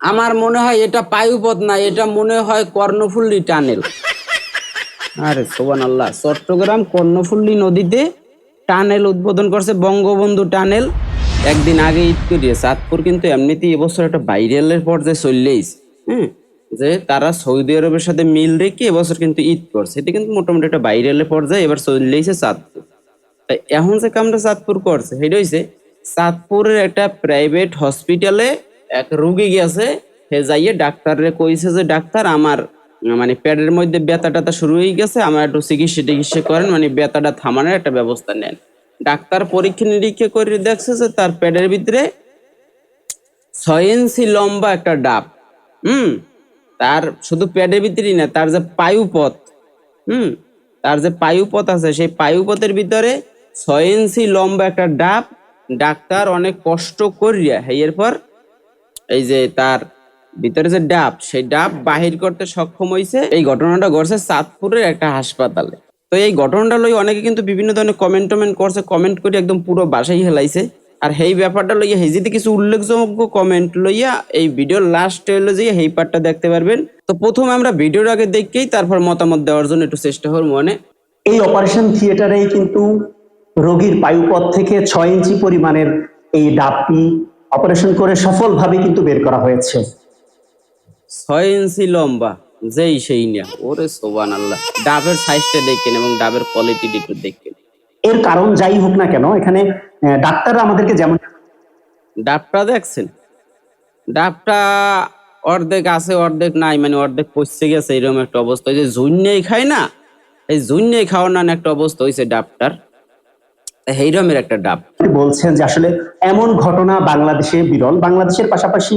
আমার মনে হয় এটা পায়ুপথ না, এটা মনে হয় কর্ণফুল্লি টানেল। আরে সোবান আল্লাহ চট্টগ্রাম কর্ণফুল্লি নদীতে টানেল উদ্বোধন করছে বঙ্গবন্ধু টানেল। একদিন আগে ঈদ করিয়ে, চাঁদপুর কিন্তু এমনিতেই এবছর একটা ভাইরালের পর্যায়ে চললেইস হ্যাঁ যে তারা সৌদি আরবের সাথে মিল রেখে এবছর কিন্তু ঈদ করছে। এটা কিন্তু মোটামুটি একটা ভাইরালের পর্যায়ে এবার চললেইছে চাঁদপুর। তাই এখন যে কামটা চাঁদপুর করছে, সেটা হয়েছে চাঁদপুরের একটা প্রাইভেট হসপিটালে এক রুগী গেছে, সে যাইয়ে ডাক্তাররে কইছে যে, ডাক্তার, আমার মানে পেটের মধ্যে ব্যথা ট্যাথা শুরু হয়ে গেছে, আমার একটু চিকিৎসা টিকিৎসা করেন মানে ব্যথাটা থামানোর একটা ব্যবস্থা নেন। ডাক্তার পরীক্ষা নিরীক্ষা করে দেখছে যে, তার পেটের ভিতরে ছয় ইঞ্চি লম্বা একটা ডাব, হুম? তার শুধু পেটের ভিতরেই না, তার যে পায়ুপথ, হুম? তার যে পায়ুপথ আছে, সেই পায়ুপথের ভিতরে ছয় ইঞ্চি লম্বা একটা ডাব, ডাক্তার অনেক কষ্ট করিয়া এরপর এই যে তার ভিতরে যে ডাব, সেই ডাব বাহির করতে সক্ষম হয়েছে এই ঘটনাটা ঘটছে চাঁদপুরের একটা হাসপাতালে। তো এই ঘটনাটা লই অনেকে কিন্তু বিভিন্ন ধরনের কমেন্ট টমেন্ট করছে কমেন্ট করে একদম পুরো বাসাই হেলাইছে। আর এই ব্যাপারটা লইয়া হেজিতে কিছু উল্লেখযোগ্য কমেন্ট লইয়া এই ভিডিওর লাস্ট হইল যে এই পার্টটা দেখতে পারবেন। তো প্রথমে আমরা ভিডিওর আগে দেখকেই তারপর মতামত দেওয়ার জন্য একটু চেষ্টা হল মনে। এই অপারেশন থিয়েটারেই কিন্তু রোগীর বায়ুপথ থেকে ছয় ইঞ্চি পরিমাণের এই ডাবটি অপারেশন করে সফলভাবে কিন্তু বের করা হয়েছে। ছয় ইঞ্চি লম্বা যেই সেই নিয়া। ওরে সোবান আল্লাহ ডাবের সাইজটা দেখেন এবং ডাবের কোয়ালিটিটা একটু দেখেন। এর কারণ যাই হোক না কেন এখানে ডাক্তাররা আমাদেরকে যেমন ডাবটা দেখছেন? ডাবটা অর্ধেক আছে অর্ধেক নাই মানে অর্ধেক পচে গেছে এরকম একটা অবস্থা। যে জুন্যেই খায় না? এই জুন্যেই খাওয়ার না একটা অবস্থা হয়েছে ডাবটার। এইরকমের একটা ডাব। বলছেন যে আসলে এমন ঘটনা বাংলাদেশে বিরল। বাংলাদেশের পাশাপাশি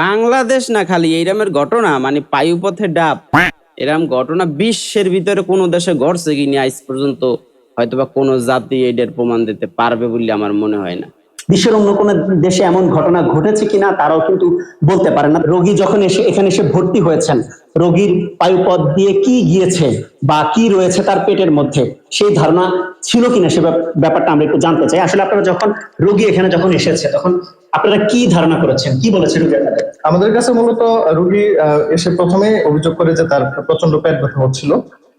বাংলাদেশ না খালি এইরকমের ঘটনা মানে পায়ুপথে ডাব। এরম ঘটনা বিশ্বের ভিতরে কোনো দেশে ঘটছে কিনা আজ পর্যন্ত হয়তোবা কোন জাতি এটার প্রমাণ দিতে পারবে বলে আমার মনে হয় না। বিশ্বের অন্য কোনো দেশে এমন ঘটনা ঘটেছে কিনা তারাও কিন্তু বলতে পারে না। রোগী যখন এসে, এখানে এসে ভর্তি হয়েছেন, রোগীর পায়ুপথ দিয়ে কি গিয়েছে বা কি রয়েছে তার পেটের মধ্যে, সেই ধারণা ছিল কিনা সে ব্যাপ- ব্যাপারটা আমরা একটু জানতে চাই। আসলে আপনারা যখন, রোগী এখানে যখন এসেছে, তখন আপনারা কি ধারণা করেছেন? কি বলেছে রোগী আমাদের কাছে মূলত রুগী এসে প্রথমে অভিযোগ করে যে তার প্রচণ্ড পেট ব্যথা হচ্ছিল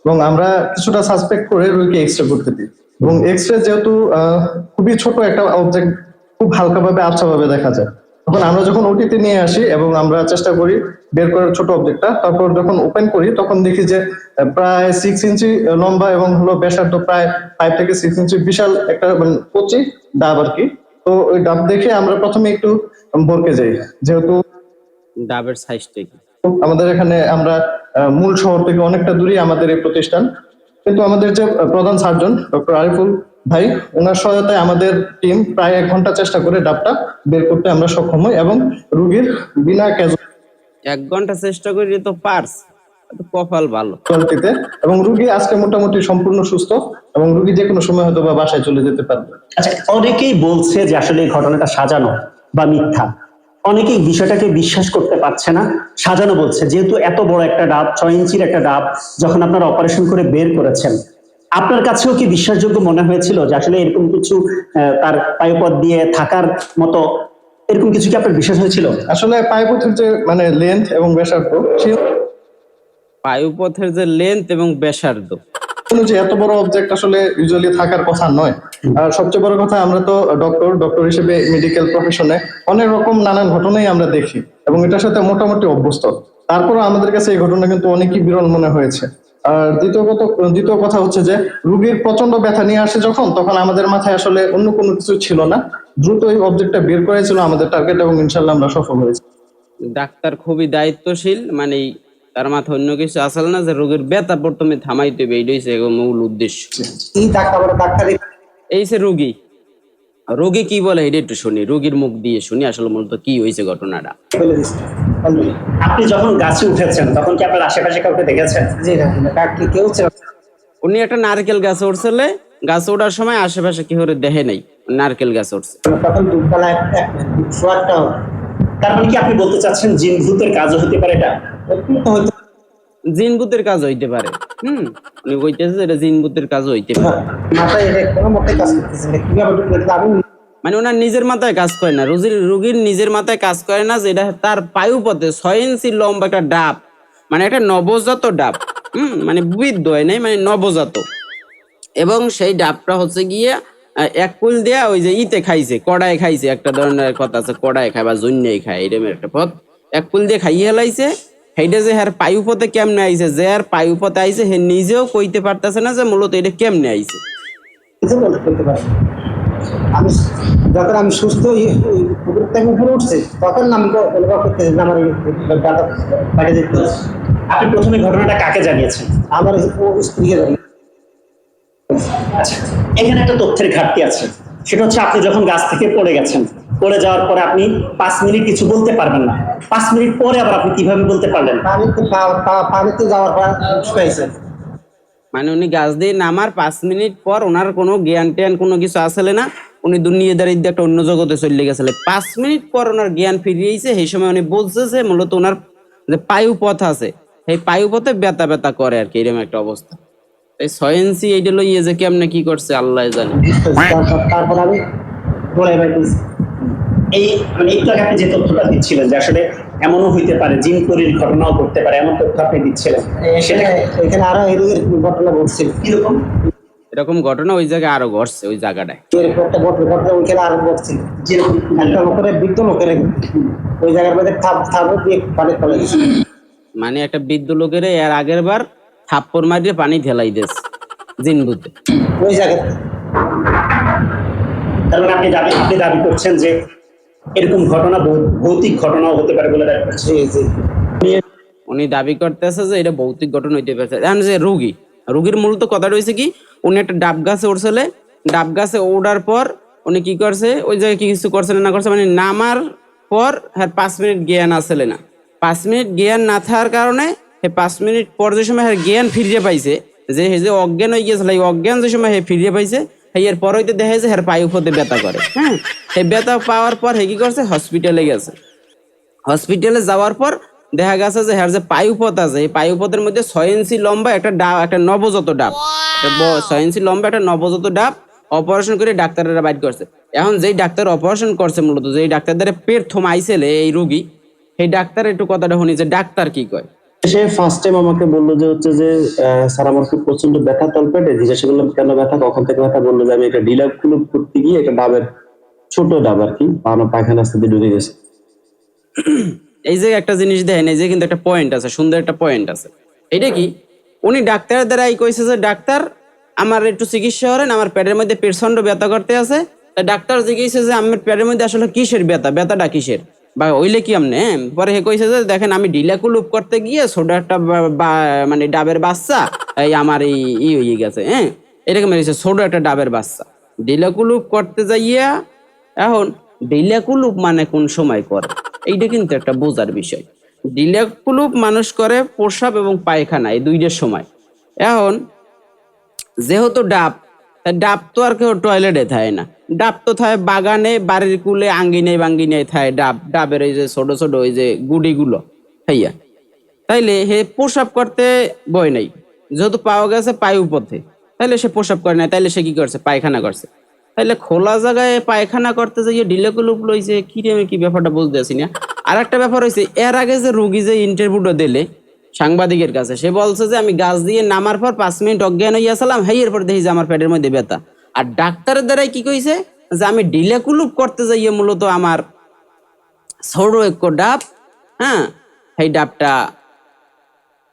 এবং আমরা কিছুটা সাসপেক্ট করে রোগীকে এক্স রে করতে দিই। এবং এক্স রে যেহেতু খুবই ছোট একটা অবজেক্ট খুব হালকাভাবে আবছাভাবে দেখা যায়। তখন আমরা যখন ওটিতে নিয়ে আসি এবং আমরা চেষ্টা করি বের করার ছোট অবজেক্টটা তারপর যখন ওপেন করি তখন দেখি যে প্রায় সিক্স ইঞ্চি লম্বা এবং হলো ব্যাসার্ধ প্রায় ফাইভ থেকে সিক্স ইঞ্চি বিশাল একটা মানে কচি ডাব আর কি। তো ওই ডাব দেখে আমরা প্রথমে একটু বরকে যাই যেহেতু ডাবের সাইজটা কি? আমাদের এখানে আমরা মূল শহর থেকে অনেকটা দূরে আমাদের এই প্রতিষ্ঠান। কিন্তু আমাদের যে প্রধান সার্জন ডক্টর আরিফুল ভাই ওনার সহায়তায় আমাদের টিম প্রায় এক ঘণ্টা চেষ্টা করে ডাবটা বের করতে আমরা সক্ষম হই এবং রুগীর বিনা এক ঘণ্টা চেষ্টা করি তো পারস তো কপাল ভালো। ক্যাজুয়ালিটিতে এবং রুগী আজকে মোটামুটি সম্পূর্ণ সুস্থ এবং রুগী যে কোনো সময় হয়তো বা বাসায় চলে যেতে পারবে। আচ্ছা অনেকেই বলছে যে আসলে এই ঘটনাটা সাজানো বা মিথ্যা। অনেকেই বিষয়টাকে বিশ্বাস করতে পারছে না। সাজানো বলছে যেহেতু এত বড় একটা ডাব ছয় ইঞ্চির একটা ডাব যখন আপনারা অপারেশন করে বের করেছেন আপনার কাছেও কি বিশ্বাসযোগ্য মনে হয়েছিল যে আসলে এরকম কিছু তার পায়ুপথ দিয়ে থাকার মতো এরকম কিছু কি আপনার বিশ্বাস হয়েছিল? আসলে পাইপথের যে মানে লেন্থ এবং ব্যাসার্ধ সেই বায়ুপথের যে লেন্থ এবং ব্যাসার্ধ। অনুযায়ী এত বড় অবজেক্ট আসলে ইউজুয়ালি থাকার কথা নয়। আর সবচেয়ে বড় কথা আমরা তো ডক্টর ডক্টর হিসেবে মেডিকেল প্রফেশনে অনেক রকম নানান ঘটনাই আমরা দেখি এবং এটার সাথে মোটামুটি অভ্যস্ত। তারপরে আমাদের কাছে এই ঘটনা কিন্তু অনেকই বিরল মনে হয়েছে। আর দ্বিতীয় কথা দ্বিতীয় কথা হচ্ছে যে রুগীর প্রচণ্ড ব্যথা নিয়ে আসে যখন তখন আমাদের মাথায় আসলে অন্য কোনো কিছু ছিল না। দ্রুত এই অবজেক্টটা বের করেছিল আমাদের টার্গেট এবং ইনশাল্লাহ আমরা সফল হয়েছি। ডাক্তার খুবই দায়িত্বশীল মানে তার মাথায় অন্য কিছু আসল না যে রোগীর ব্যথা প্রথমে থামাইতে হবে এইটাই হচ্ছে মূল উদ্দেশ্য। Doctor doctor? এই যে রোগী রোগী কি বলে এটা একটু শুনি রোগীর মুখ দিয়ে শুনি আসলে মূলত কি হয়েছে ঘটনাটা। আপনি যখন গাছে উঠেছেন তখন কি আপনার আশেপাশে কাউকে দেখেছেন? জি না কাকে কেউ উনি একটা নারকেল গাছে উঠছিলে গাছে ওঠার সময় আশেপাশে কি করে দেখে নেই নারকেল গাছে উঠছে। তখন দুতলা একটা তার মানে কি আপনি বলতে চাচ্ছেন জিন ভূতের কাজও হতে পারে এটা? জিন ভূতের কাজ হইতে পারে হুম? উনি কইতেছে এটা জিন ভূতের কাজ হইতে পারে। মাথায় এটা কোনো মতে কাজ করতেছে কীভাবে আমি মানে ওনার নিজের মাথায় কাজ করে না। রোগীর রোগীর নিজের মাথায় কাজ করে না যে এটা তার পায়ুপথে ছয় ইঞ্চি লম্বা একটা ডাব। মানে একটা নবজাত ডাব। হুম মানে বৃদ্ধ হয় নাই মানে নবজাত। এবং সেই ডাবটা হচ্ছে গিয়ে এক কুল দেয়া ওই যে ইতে খাইছে, কড়াই খাইছে, একটা ধরনের কথা আছে, কড়াই খায় বা জন্যই খায় এরকম একটা পথ এক কুল দিয়ে খাইয়ে হেলাইছে সেইটা যে হ্যার পায়ু পথে কেমনে আইছে, যে আর পায়ু পথে আইছে, হে নিজেও কইতে পারতেছে না যে মূলত এটা কেমনে আইছে। আমি যখন আমি সুস্থ থেকে উপরে উঠছে তখন আমি অনুভব করতেছি যে আমার বাইরে যেতে আপনি প্রথমে ঘটনাটা কাকে জানিয়েছেন? আমার স্ত্রীকে আচ্ছা এখানে একটা তথ্যের ঘাটতি আছে। সেটা হচ্ছে আপনি যখন গাছ থেকে পড়ে গেছেন পড়ে যাওয়ার পরে আপনি পাঁচ মিনিট কিছু বলতে পারবেন না। পাঁচ মিনিট পরে আবার আপনি কীভাবে বলতে পারলেন? পানিতে পানিতে যাওয়ার পর মানে উনি গাছ দিয়ে নামার পাঁচ মিনিট পর ওনার কোনো জ্ঞান ট্যান কোনো কিছু আসলে না, উনি দুনিয়াদারি একটা অন্য জগতে চলে গেছিল পাঁচ মিনিট পর ওনার জ্ঞান ফিরিয়েছে, সেই সময় উনি বলছে মূলত ওনার যে পায়ু পথ আছে, সেই পায়ু পথে ব্যথা ব্যথা করে আর কি, এরকম একটা অবস্থা। এই ইঞ্চি এইটা লইয়ে যে কেমনে কি করছে, আল্লাহ জানে। তারপর আমি এই মানে একটু আগে আপনি যে তথ্যটা দিচ্ছিলেন যে আসলে এমনও হইতে পারে জিন করির ঘটনাও ঘটতে পারে এমন তথ্য আপনি দিচ্ছিলেন। সেটা এখানে এখানে আরও এদিকের ঘটনা ঘটছিল কীরকম? এরকম ঘটনা ওই জায়গায় আরও ঘটছে ওই জায়গাটায়। এরকম একটা ঘটনা ঘটনা ওইখানে আরও যেরকম একটা লোকের বৃদ্ধ লোকের ওই জায়গার মধ্যে থাপ থাপ দিয়ে পানি ফেলে দিয়েছে। মানে একটা বৃদ্ধ লোকের এর আগের বার থাপ্পড় মারিয়ে পানি ঢেলাই দিয়েছে জিনবুতে ওই জায়গায় তার মানে আপনি দাবি আপনি দাবি করছেন যে এরকম ঘটনা ভৌতিক ঘটনাও হতে পারে বলে উনি দাবি করতেছে যে এটা ভৌতিক ঘটনা হইতে পারছে এখন যে রোগী রোগীর মূলত কথা রয়েছে কি উনি একটা ডাব গাছে উঠছিলে ডাব গাছে ওঠার পর উনি কি করছে ওই জায়গায় কি কিছু করছে না করছে মানে নামার পর হ্যাঁ পাঁচ মিনিট জ্ঞান আসলে না। পাঁচ মিনিট জ্ঞান না থাকার কারণে হে পাঁচ মিনিট পর যে সময় হ্যাঁ জ্ঞান ফিরিয়ে পাইছে যে হে যে অজ্ঞান হয়ে গিয়েছিল এই অজ্ঞান যে সময় হে ফিরিয়ে পাইছে এর পর হইতে দেখা যাচ্ছে হ্যাঁ পায়ু পথে ব্যথা করে। হ্যাঁ? হে ব্যথা পাওয়ার পর হে কি করছে? হসপিটালে গেছে। হসপিটালে যাওয়ার পর দেখা গেছে যে হ্যার যে পায়ুপথ আছে, এই পায়ুপথের মধ্যে ছয় ইঞ্চি লম্বা একটা ডাব একটা নবজাত ডাব। ছয় ইঞ্চি লম্বা একটা নবজাত ডাব অপারেশন করে ডাক্তাররা বাইর করছে। এখন যেই ডাক্তার অপারেশন করছে মূলত, যেই ডাক্তার দ্বারা পেট থমাইছিলে এই রুগী সেই ডাক্তার একটু কথাটা শুনি যে ডাক্তার কি কয়? সে ফার্স্ট টাইম আমাকে বলল যে হচ্ছে যে স্যার আমার খুব প্রচণ্ড ব্যথা, তলপেটে। জিজ্ঞাসা করলাম, কেন ব্যথা? কখন থেকে ব্যথা? বলল যে, আমি একটা ডিলাপ কুলুপ করতে গিয়ে একটা ডাবের, ছোট ডাব আর কি আমার পায়খানা আস্তে দিয়ে ঢুকে গেছে। এই যে একটা জিনিস দেখেন, এই যে কিন্তু একটা পয়েন্ট আছে, সুন্দর একটা পয়েন্ট আছে। এটা কি? উনি ডাক্তারের দ্বারাই কইছে যে, ডাক্তার, আমার একটু চিকিৎসা করেন, আমার পেটের মধ্যে প্রচণ্ড ব্যথা করতে আছে। ডাক্তার জিজ্ঞেসে যে, আমার পেটের মধ্যে আসলে কিসের ব্যথা? ব্যথাটা কিসের? বা ওইলে কি আমনে? পরে হে কইছে যে, দেখেন, আমি ডিলাকুলুপ করতে গিয়ে ছোট একটা মানে ডাবের বাচ্চা, এই আমার এই ই হয়ে গেছে হ্যাঁ? এরকম হয়েছে ছোট একটা ডাবের বাচ্চা। ডিলাকুলুপ করতে যাইয়া, এখন ডিলাকুলুপ মানে কোন সময় করে? এইটা কিন্তু একটা বোঝার বিষয়। ডিলাকুলুপ মানুষ করে প্রসাব এবং পায়খানা, এই দুইটার সময়। এখন, যেহেতু ডাব ডাব তো আর কেউ টয়লেটে থাকে না। ডাব তো থাকে বাগানে, বাড়ির কুলে, আঙ্গিনে বাঙ্গিনে থাকে ডাব। ডাবের এই যে ছোট ছোট ওই যে গুড়িগুলো, হইয়া। তাইলে হে প্রসাব করতে বই নাই। যেহেতু পাওয়া গেছে পায়ু পথে, তাইলে সে প্রসাব করে নাই। তাইলে সে কি করছে? পায়খানা করছে। তাইলে খোলা জায়গায় পায়খানা করতে যাইয়ে ডিলেকুলুপ লইছে কি রে কি ব্যাপারটা বুঝতে আছি না। আর একটা ব্যাপার হয়েছে এর আগে যে রুগী যে ইন্টারভিউটা দিলে সাংবাদিকের কাছে। সে বলছে যে, আমি গাছ দিয়ে নামার পর পাঁচ মিনিট অজ্ঞান হইয়াছিলাম হাই, এরপর দেখি যে আমার পেটের মধ্যে ব্যথা। আর ডাক্তারের দ্বারাই কি কইছে? যে, আমি ডিলেকুলুপ করতে যাইয়ে মূলত আমার ছোট এক ডাব হ্যাঁ সেই ডাবটা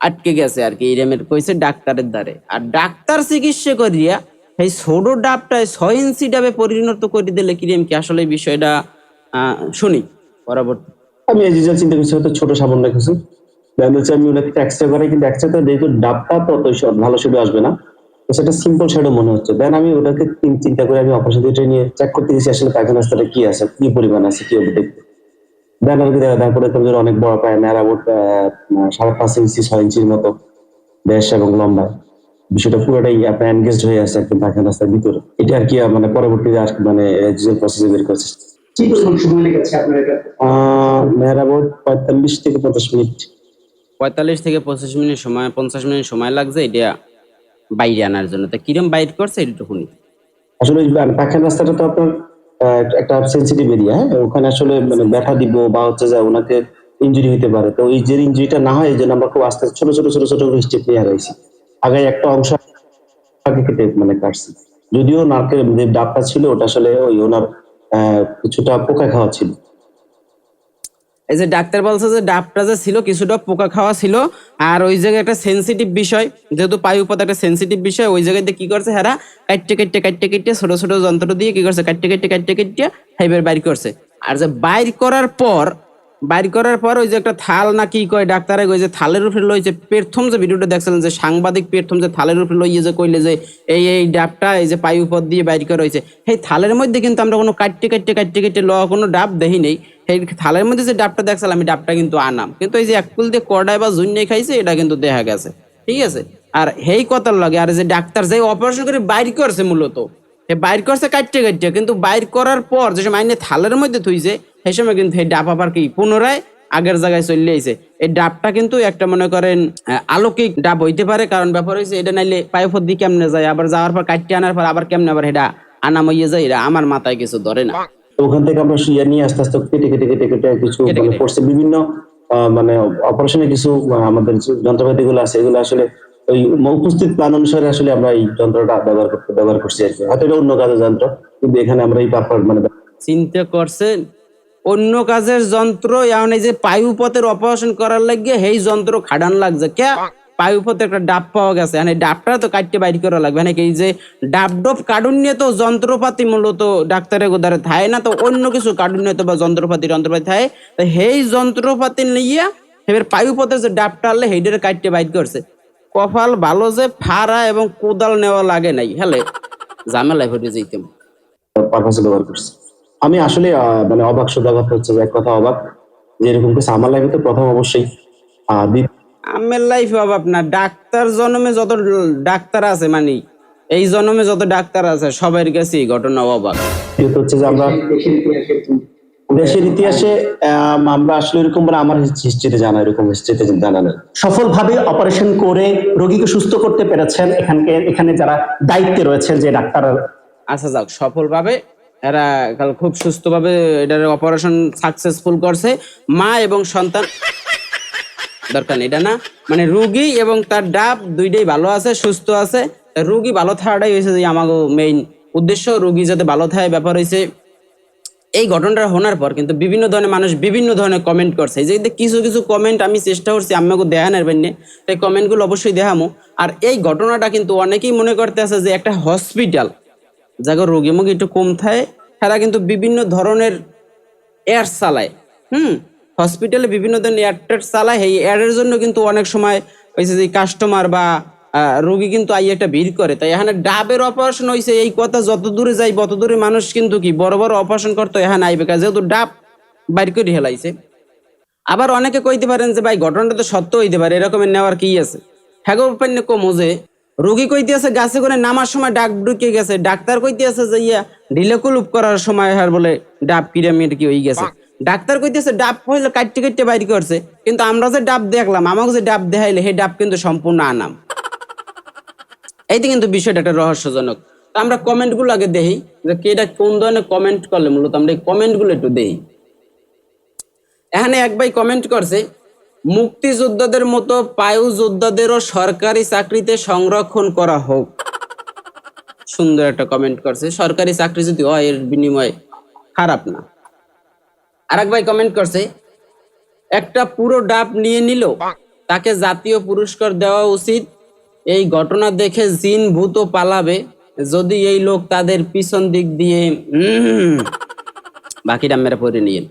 আটকে গেছে আর কি এরমের কইছে ডাক্তারের দ্বারে। আর ডাক্তার চিকিৎসা করিয়া এই ছোট ডাবটায় ছয় ইঞ্চি ডাবে পরিণত করে দিলে কিরম কি? আসলে বিষয়টা শুনি, পরবর্তী। আমি এই জিনিসটা চিন্তা করছি, হয়তো ছোট সামান্য কিছু যাচ্ছে আমি কিন্তু এক্সরে করে যেহেতু ডাবটা তো অত স- ভালো আসবে না। তো সেটা সিম্পল মনে হচ্ছে। দেন আমি ওটাকে চিন্তা করে আমি অপারেশন নিয়ে চেক করতে গেছি আসলে পায়খানা রাস্তাটা কি আছে কি পরিমাণ আছে কি হবে দেখতে দেন আর কি দেখা অনেক বড় পায় সাড়ে পাঁচ ইঞ্চি ছয় ইঞ্চির মতো বেশ এবং লম্বা। বিষয়টা পুরোটাই আপনার এনগেজড হয়ে আছে একদম পায়খানা রাস্তার ভিতরে। এটা আর কি মানে পরবর্তীতে আর মানে প্রসেসে বের করছে। পঁয়তাল্লিশ থেকে পঞ্চাশ মিনিট। পঁয়তাল্লিশ থেকে পঁচিশ মিনিট সময়, পঞ্চাশ মিনিট সময় লাগছে, এটা বাইরে আনার জন্য। তা কিরম বাইর করছে, এটা আসলে পাখান রাস্তাটা তো আপনার একটা সেন্সিটিভ এরিয়া হ্যাঁ? ওখানে আসলে মানে ব্যথা দিব বা হচ্ছে যে ওনাকে ইঞ্জুরি হতে পারে। তো এই যে ইঞ্জুরিটা না হয়, এই জন্য আমরা খুব আস্তে ছোট ছোট ছোট ছোট স্টেপ নিয়ে আগাইছি। আগে একটা অংশ কেটে মানে কাটছি। যদিও নারকেল যে ডাবটা ছিল, ওটা আসলে ওই ওনার কিছুটা পোকা খাওয়া ছিল। এই যে ডাক্তার বলছে যে ডাবটা যে ছিল, কিছুটা পোকা খাওয়া ছিল। আর ওই জায়গায় একটা সেন্সিটিভ বিষয়, যেহেতু পায়ুপথ একটা সেন্সিটিভ বিষয়, ওই জায়গায় দিয়ে কি করছে হেরা? কাটতে কাটতে কাটতে কাটতে ছোট ছোট যন্ত্র দিয়ে কি করছে? কাটতে কাটতে কাটতে কাটতে হাইবার বাইর করছে। আর যে বাইর করার পর, বাইর করার পর ওই যে একটা থাল না কি কয় ডাক্তারে ওই যে থালের উপরে লইছে প্রথম যে ভিডিওটা দেখছিলেন যে সাংবাদিক প্রথম যে থালের উপরে লইয়ে যে কইলে যে এই এই ডাবটা এই যে পায়ুপথ দিয়ে বাইর করা হয়েছে, সেই থালের মধ্যে কিন্তু আমরা কোনো কাটতে কাটতে কাটতে কাটতে লওয়া কোনো ডাব দেখি নেই। সেই থালের মধ্যে যে ডাবটা দেখছিলাম, আমি ডাবটা কিন্তু আনাম। কিন্তু এই যে এককুল দিয়ে কড়াই বা জুন্নে খাইছে, এটা কিন্তু দেখা গেছে। ঠিক আছে? আর হেই কথার লাগে, আর যে ডাক্তার যে অপারেশন করে বাইর করছে মূলত, সে বাইর করছে কাটতে কাটতে, কিন্তু বাইর করার পর যে সময় আইনে থালের মধ্যে থইছে, সেই সময় কিন্তু এই ডাব আবার কি পুনরায় আগের জায়গায় চলে আইছে। এই ডাবটা কিন্তু একটা মনে করেন আলৌকিক ডাব হইতে পারে, কারণ ব্যাপার হয়েছে এটা নাইলে পায়ুপথ দিয়ে কেমনে যায়, আবার যাওয়ার পর কাটতে আনার পর আবার কেমনে আবার এটা আনাম হইয়ে যায়, এটা আমার মাথায় কিছু ধরে না। তো ওখান থেকে আমরা ইয়ে নিয়ে আস্তে আস্তে কেটে কেটে কেটে কেটে কিছু মানে। করছে বিভিন্ন মানে অপারেশনে কিছু আমাদের যন্ত্রপাতি গুলো আছে এগুলো আসলে ওই উপস্থিত প্ল্যান অনুসারে আসলে আমরা এই যন্ত্রটা ব্যবহার করতে ব্যবহার করছি আর কি। হয়তো এটা অন্য কাজের যন্ত্র কিন্তু এখানে আমরা এই পারপার মানে চিন্তা করছেন? অন্য কাজের যন্ত্র এখন এই যে পায়ুপথের অপারেশন করার লাগিয়ে সেই যন্ত্র খাডান লাগছে। কে পায়ুপথে একটা ডাব পাওয়া গেছে। মানে ডাবটা তো কাটতে বাইর করা লাগবে। নাকি এই যে ডাব ডব কার্ডুন নিয়ে তো যন্ত্রপাতি মূলত ডাক্তারের গোদারে থাকে না? তো অন্য কিছু কার্ডুন নিয়ে তো বা যন্ত্রপাতি যন্ত্রপাতি থাকে তো সেই যন্ত্রপাতি নিয়ে এবার পায়ুপথে যে ডাবটা আনলে সেইটারে কাটতে বাইর করছে। কপাল ভালো যে ফাড়া এবং কোদাল নেওয়া লাগে নাই হেলে ঝামেলায় ভরে যেতাম আমি আসলে মানে অবাক সদাগত হচ্ছে এক কথা অবাক। যে এরকম কিছু আমার লাইফে তো প্রথম অবশ্যই। দ্বিতীয় আমার লাইফ অভাব না ডাক্তার জন্মে যত ডাক্তার আছে মানে এই জন্মে যত ডাক্তার আছে সবার কাছে এই ঘটনা অবাক। হচ্ছে যে আমরা দেশের ইতিহাসে আমরা আসলে এরকম মানে আমার হিস্ট্রিতে জানা এরকম হিস্ট্রিতে জানা নেই। সফলভাবে অপারেশন করে রোগীকে সুস্থ করতে পেরেছেন এখানকে এখানে যারা দায়িত্বে রয়েছেন যে ডাক্তার আচ্ছা যাক সফলভাবে এরা কাল খুব সুস্থভাবে এটার অপারেশন সাকসেসফুল করছে। মা এবং সন্তান দরকার নেই, এটা না? মানে রুগী এবং তার ডাব দুইটাই ভালো আছে, সুস্থ আছে। রুগী ভালো থাকাটাই হয়েছে যে আমাকে মেইন উদ্দেশ্য, রুগী যাতে ভালো থাকে ব্যাপার হয়েছে। এই ঘটনাটা শোনার পর কিন্তু বিভিন্ন ধরনের মানুষ বিভিন্ন ধরনের কমেন্ট করছে। যে কিছু কিছু কমেন্ট আমি চেষ্টা করছি আমাকে দেখানোর জন্য এই কমেন্টগুলো অবশ্যই দেখামো। আর এই ঘটনাটা কিন্তু অনেকেই মনে করতে আছে যে একটা হসপিটাল যাকে রোগী মুগী একটু কম থাকে তারা কিন্তু বিভিন্ন ধরনের এয়ার চালায়। হুম? হসপিটালে বিভিন্ন ধরনের টেয়ার চালায়। এই এয়ারের জন্য কিন্তু অনেক সময় হয়েছে যে কাস্টমার বা রোগী কিন্তু আই একটা ভিড় করে। তাই এখানে ডাবের অপারেশন হয়েছে এই কথা যত দূরে যাই, তত দূরে মানুষ কিন্তু কি বড় বড় অপারেশন করতে, এখানে আইবে কাজ। যেহেতু ডাব বাইর করে হেলাইছে। আবার অনেকে কইতে পারেন যে, ভাই, ঘটনাটা তো সত্য হইতে পারে, এরকমের নেওয়ার কি আছে? হ্যাগো পান্য কমো যে, রোগী কইতে আছে গাছে করে নামার সময় ডাক ঢুকে গেছে। ডাক্তার কইতে আছে যে, ইয়া ঢিলে কুলুপ করার সময় হার বলে ডাব পিরামিড কি হয়ে গেছে? ডাক্তার কইতেছে, ডাব হইলে কাটতে কাটতে বাইর করছে। কিন্তু আমরা যে ডাব দেখলাম, আমাকে যে ডাব দেখাইলে, সেই ডাব কিন্তু সম্পূর্ণ আনাম। এইটা কিন্তু বিষয়টা একটা রহস্যজনক। তো আমরা কমেন্টগুলো আগে দেখি যে কেটা কোন ধরনের কমেন্ট করলে মূলত আমরা এই কমেন্টগুলো একটু দেই এখানে এক ভাই কমেন্ট করছে, মুক্তিযোদ্ধাদের মতো পায়ু যোদ্ধাদেরও সরকারি চাকরিতে সংরক্ষণ করা হোক। সুন্দর একটা কমেন্ট করছে, সরকারি চাকরি যদি হয়, এর বিনিময়ে খারাপ না। আরেক ভাই কমেন্ট করছে একটা পুরো ডাব নিয়ে নিল তাকে জাতীয় পুরস্কার দেওয়া উচিত। এই ঘটনা দেখে জিন ভূত পালাবে যদি এই লোক তাদের পিছন দিক দিয়ে বাকিটা মেরে পড়ে নিয়ে।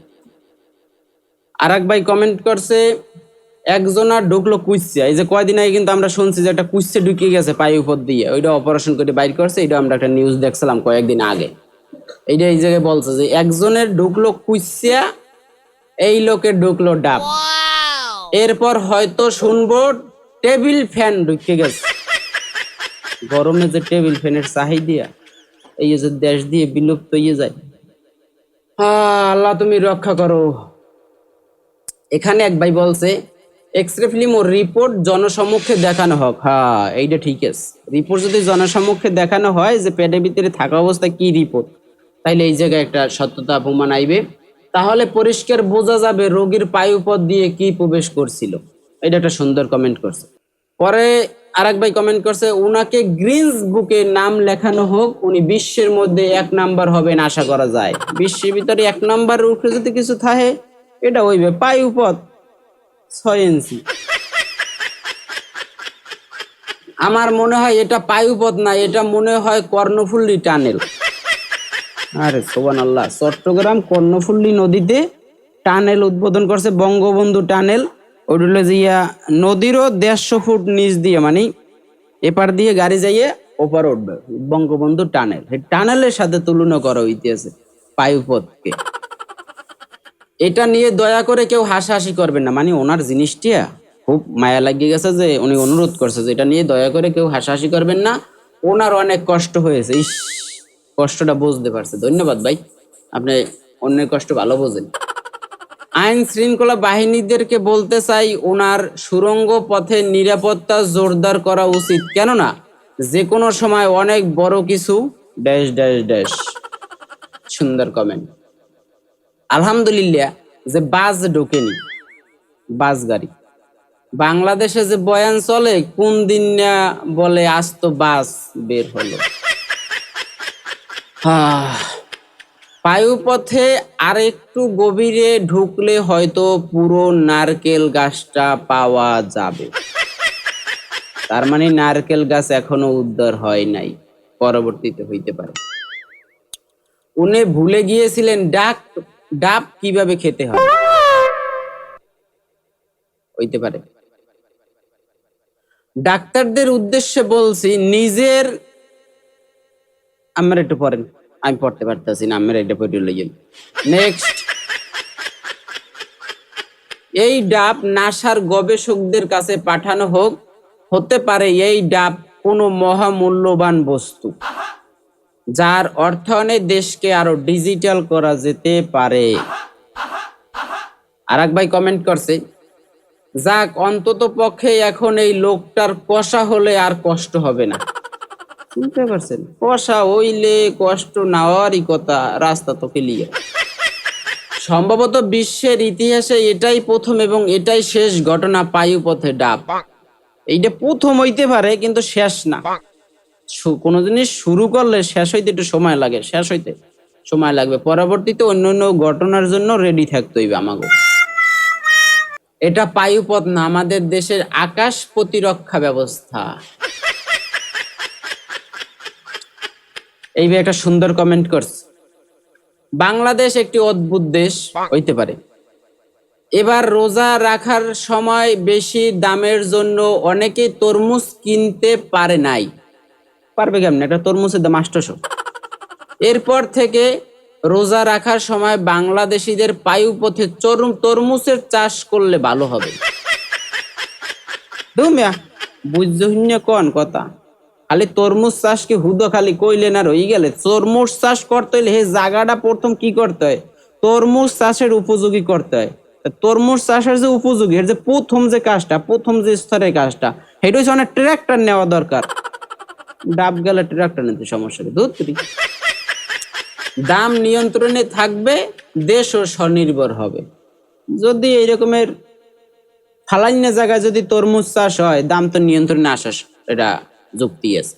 আর এক ভাই কমেন্ট করছে একজনা ঢুকলো কুইসে এই যে কয়দিন আগে কিন্তু আমরা শুনছি যে একটা কুইসে ঢুকে গেছে পায়ে উপর দিয়ে। ওইটা অপারেশন করে বাইর করছে এটা আমরা একটা নিউজ দেখছিলাম কয়েকদিন আগে। এইটা এই জায়গায় বলছে যে একজনের ঢুকলো কুইসিয়া এই লোকে ঢুকলো ডাব। এরপর হয়তো শুনব টেবিল ফ্যান ঢুকে গেছে। গরমে যে টেবিল ফ্যানের চাহিদা এই যে দেশ দিয়ে বিলুপ্ত হয়ে যায়। আল্লাহ তুমি রক্ষা করো। এখানে এক ভাই বলছে এক্সরে ফিল্ম ও রিপোর্ট জনসম্মুখে দেখানো হোক। হ্যাঁ এইটা ঠিক আছে। রিপোর্ট যদি জনসমক্ষে দেখানো হয় যে পেটের ভিতরে থাকা অবস্থায় কি রিপোর্ট তাইলে এই জায়গায় একটা সত্যতা প্রমাণ আইবে। তাহলে পরিষ্কার বোঝা যাবে রোগীর পায়ুপথ দিয়ে কি প্রবেশ করছিল। এটা একটা সুন্দর কমেন্ট করছে। পরে আরেক ভাই কমেন্ট করছে, উনাকে গ্রিনস বুকে নাম লেখানো হোক, উনি বিশ্বের মধ্যে এক নাম্বার হবেন আশা করা যায়। বিশ্বের ভিতরে এক নাম্বার উপরে যদি কিছু থাকে, এটা হইবে পায়ুপথ ছয় ইঞ্চি। আমার মনে হয় এটা পায়ুপথ না, এটা মনে হয় কর্ণফুল্লি টানেল। আরে সোবান আল্লাহ চট্টগ্রাম কর্ণফুল্লি নদীতে টানেল উদ্বোধন করছে বঙ্গবন্ধু টানেল। ওটা হলো যে নদীরও দেড়শো ফুট নিচ দিয়ে মানে এপার দিয়ে গাড়ি যাইয়ে ওপার উঠবে, বঙ্গবন্ধু টানেল। টানেলের সাথে তুলনা করা হইতেছে পায়ুপথকে এটা নিয়ে দয়া করে কেউ হাসাহাসি করবেন না মানে ওনার জিনিসটা খুব মায়া লাগিয়ে গেছে যে উনি অনুরোধ করছে যে এটা নিয়ে দয়া করে কেউ হাসাহাসি করবেন না। ওনার অনেক কষ্ট হয়েছে, ইস। কষ্টটা বুঝতে পারছে। ধন্যবাদ ভাই। আপনি অন্যের কষ্ট ভালো বোঝেন। আইন শৃঙ্খলা বাহিনীদেরকে বলতে চাই, ওনার সুরঙ্গ পথে নিরাপত্তা জোরদার করা উচিত। কেননা যে কোনো সময় অনেক বড় কিছু, ড্যাশ ড্যাশ ড্যাশ। সুন্দর কমেন্ট আলহামদুলিল্লাহ, যে বাস ঢোকেনি, বাস গাড়ি। বাংলাদেশে যে বয়ান চলে, কোন দিন বলে আজ তো বাস বের হলো। আহ, পায়ুপথে আরেকটু গভীরে ঢুকলে হয়তো পুরো নারকেল গাছটা পাওয়া যাবে। তার মানে নারকেল গাছ এখনও উদ্ধার হয় নাই পরবর্তীতে হইতে পারে। উনি ভুলে গিয়েছিলেন ডাক ডাব কীভাবে খেতে হয়। হইতে পারে। ডাক্তারদের উদ্দেশ্যে বলছি নিজের আমার একটু পড়েন আমি পড়তে পারতেছি না আমার এটা পড়ে লইয়েন। নেক্সট এই ডাব নাসার গবেষকদের কাছে পাঠানো হোক, হতে পারে এই ডাব কোনো মহামূল্যবান বস্তু, যার অর্থায়নে দেশকে আরও ডিজিটাল করা যেতে পারে। আর ভাই কমেন্ট করছে, যাক অন্তত পক্ষে এখন এই লোকটার কষা হলে আর কষ্ট হবে না। শুনতে পারছেন? কষা হইলে কষ্ট নেওয়ারই কথা, রাস্তা তো ক্লিয়ার সম্ভবত বিশ্বের ইতিহাসে এটাই প্রথম এবং এটাই শেষ ঘটনা পায়ুপথে ডাব। এইটা প্রথম হইতে পারে, কিন্তু শেষ না। কোনো জিনিস শুরু করলে শেষ হইতে একটু সময় লাগে, শেষ হইতে সময় লাগবে। পরবর্তীতে অন্য অন্য ঘটনার জন্য রেডি থাকতে হইবে আমাকে এটা পায়ুপথ না, আমাদের দেশের আকাশ প্রতিরক্ষা ব্যবস্থা। এইভাবে একটা সুন্দর কমেন্ট করছে। বাংলাদেশ একটি অদ্ভুত দেশ হইতে পারে। এবার রোজা রাখার সময় বেশি দামের জন্য অনেকে তরমুজ কিনতে পারে নাই। পারবে কেমন? একটা তরমুজের দাম আষ্টশো এরপর থেকে রোজা রাখার সময় বাংলাদেশিদের পায়ুপথে চরম- তরমুজের চাষ করলে ভালো হবে। বুঝ্য কোন কথা? খালি তরমুজ চাষ কি হুদো খালি কইলে না রই গেলে। তরমুজ চাষ করতে হইলে হে জায়গাটা প্রথম কি করতে হয়? তরমুজ চাষের উপযোগী করতে হয়। তরমুজ চাষের যে উপযোগী, এর যে প্রথম যে কাজটা, প্রথম যে স্তরের কাজটা, সেটা হচ্ছে অনেক ট্রাক্টর নেওয়া দরকার। ডাব গেলে ট্রাক্টর নিতে সমস্যা দুধ দাম নিয়ন্ত্রণে থাকবে দেশও স্বনির্ভর হবে। যদি এই রকমের ফালান্য জায়গায় যদি তরমুজ চাষ হয়, দাম তো নিয়ন্ত্রণে আসা, এটা যুক্তি আছে।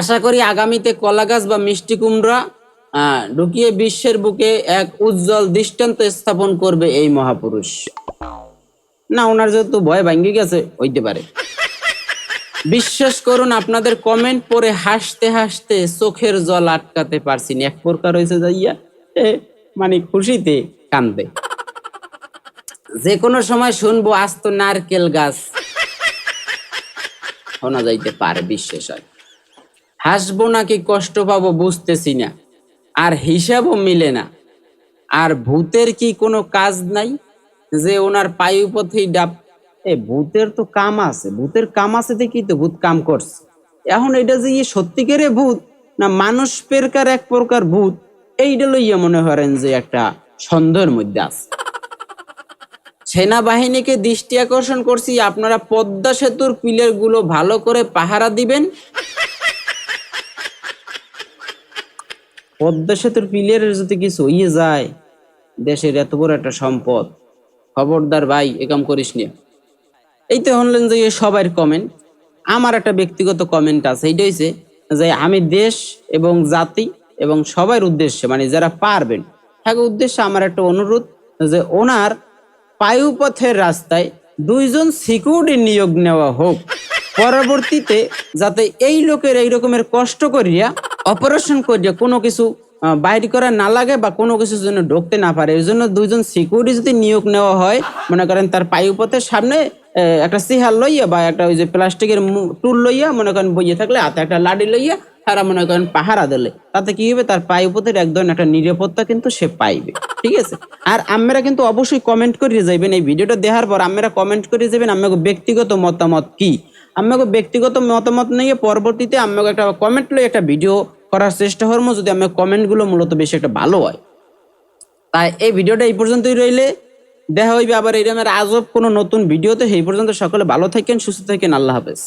আশা করি আগামীতে কলা গাছ বা মিষ্টি কুমড়া ঢুকিয়ে বিশ্বের বুকে এক উজ্জ্বল দৃষ্টান্ত স্থাপন করবে এই মহাপুরুষ। না, ওনার যেহেতু ভয় ভাঙ্গি গেছে, হইতে পারে। বিশ্বাস করুন, আপনাদের কমেন্ট পরে হাসতে হাসতে চোখের জল আটকাতে পারছি এক প্রকার হয়েছে যাইয়া মানে খুশিতে কান্দে। যে কোনো সময় শুনব আস্ত নারকেল গাছ। শোনা যাইতে পারে হয় হাসবো নাকি কষ্ট পাবো বুঝতেছি না, আর হিসাবও মিলে না। আর ভূতের কি কোনো কাজ নাই যে ওনার পায়ুপথেই ডাব? এ, ভূতের তো কাম আছে, ভূতের কাম আছে দেখি তো ভূত কাম করছে। এখন এটা যে ইয়ে সত্যিকারে ভূত না মানুষ পেরকার এক প্রকার ভূত, এইটা লইয়া মনে করেন যে একটা সন্দেহের মধ্যে আছে। সেনাবাহিনীকে দৃষ্টি আকর্ষণ করছি, আপনারা পদ্মা সেতুর পিলারগুলো ভালো করে পাহারা দিবেন। পদ্মা সেতুর পিলিয়ারের যদি কিছু হইয়ে যায়, দেশের এত বড় একটা সম্পদ। খবরদার ভাই একাম করিস নিয়ে এই তো হলেন যে সবার কমেন্ট আমার একটা ব্যক্তিগত কমেন্ট আছে, এইটা হইছে যে আমি দেশ এবং জাতি এবং সবার উদ্দেশ্যে মানে যারা পারবেন তাকে উদ্দেশ্যে আমার একটা অনুরোধ যে ওনার পায়ুপথের রাস্তায় দুইজন সিকিউরিটি নিয়োগ নেওয়া হোক। পরবর্তীতে যাতে এই লোকের এই রকমের কষ্ট করিয়া অপারেশন করিয়া কোনো কিছু বাইর করা না লাগে বা কোনো কিছুর জন্য ঢুকতে না পারে। এই জন্য দুইজন সিকিউরিটি যদি নিয়োগ নেওয়া হয়, মনে করেন তার পায়ুপথের সামনে একটা সিহার লইয়া বা একটা ওই যে প্লাস্টিকের টুল লইয়া মনে করেন বইয়ে থাকলে, হাতে একটা লাডি লইয়া তারা মনে করেন পাহারা দিলে। তাতে কি হবে? তার পায়ুপথের একদম একটা নিরাপত্তা কিন্তু সে পাইবে। ঠিক আছে? আর আমরা কিন্তু অবশ্যই কমেন্ট করে যাবেন এই ভিডিওটা দেখার পর আমরা কমেন্ট করে যাবেন আমাকে ব্যক্তিগত মতামত কি? আমাকে ব্যক্তিগত মতামত নিয়ে পরবর্তীতে আমাকে একটা কমেন্ট লই একটা ভিডিও করার চেষ্টা করব, যদি আমার কমেন্টগুলো মূলত বেশি একটা ভালো হয়। তাই এই ভিডিওটা এই পর্যন্তই রইলে, দেখা হইবে আবার এই আজব কোনো নতুন ভিডিওতে। সেই পর্যন্ত সকলে ভালো থাকেন, সুস্থ থাকেন, আল্লাহ হাফেজ।